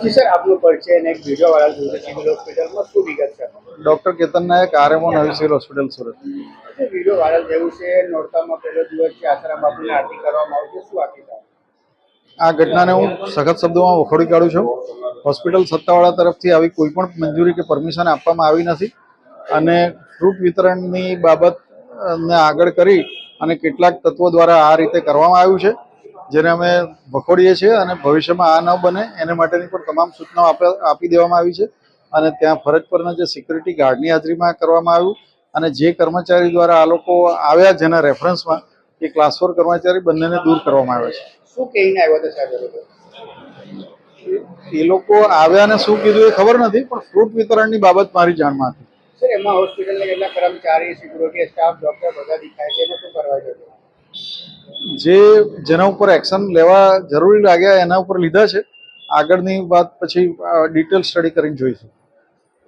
જી sir આપનો પરિચય અને એક વીડિયો વાયરલ થયું છે સિવિલ હોસ્પિટલમાં શું વિગત છે? ડૉક્ટર કેતન નાયક આરએમઓ નવી civil hospital Surat. Video viral જેવું છે નોરતામાં પહેલો દિવસ છે આસારામ બાપુની આરતી કરવામાં આવશે શું આખી આ ઘટનાને હું સખત શબ્દોમાં વખોડી કાઢું છું. હોસ્પિટલ સત્તાવાળા તરફથી આવી કોઈ પણ મંજૂરી કે પરમિશન આપવામાં આવી નથી. અને ફ્રૂટ વિતરણની બાબત ને આગળ કરી અને કેટલાક તત્વો દ્વારા આ રીતે કરવામાં આવ્યું છે. જેને અમે વખોડીએ છીએ અને ભવિષ્યમાં આ ન બને એને માટેની પણ તમામ સૂચનાઓ આપ- દેવામાં આવી છે. અને ત્યાં ફરજ પરના જે સિક્યુરિટી ગાર્ડની હાજરીમાં કરવામાં આવ્યું અને જે કર્મચારી દ્વારા આ લોકો આવ્યા જેના રેફરન્સમાં એ ક્લાસ ફોર કર્મચારી બંનેને દૂર કરવામાં આવ્યા છે. શું કહીને આવ્યા હતા એ લોકો? આવ્યા ને શું કીધું એ ખબર નથી પણ ફ્રૂટ વિતરણની બાબત મારી જાણમાં હતી. સર એમાં હોસ્પિટલના કેટલા કર્મચારી સિક્યુરિટી સ્ટાફ ડોક્ટર બધા દેખાય છે એને શું કરવા જે જેના ઉપર એક્શન લેવા જરૂરી લાગ્યા એના ઉપર લીધા છે. આગળની વાત પછી ડિટેલ સ્ટડી કરીને જોઈશું.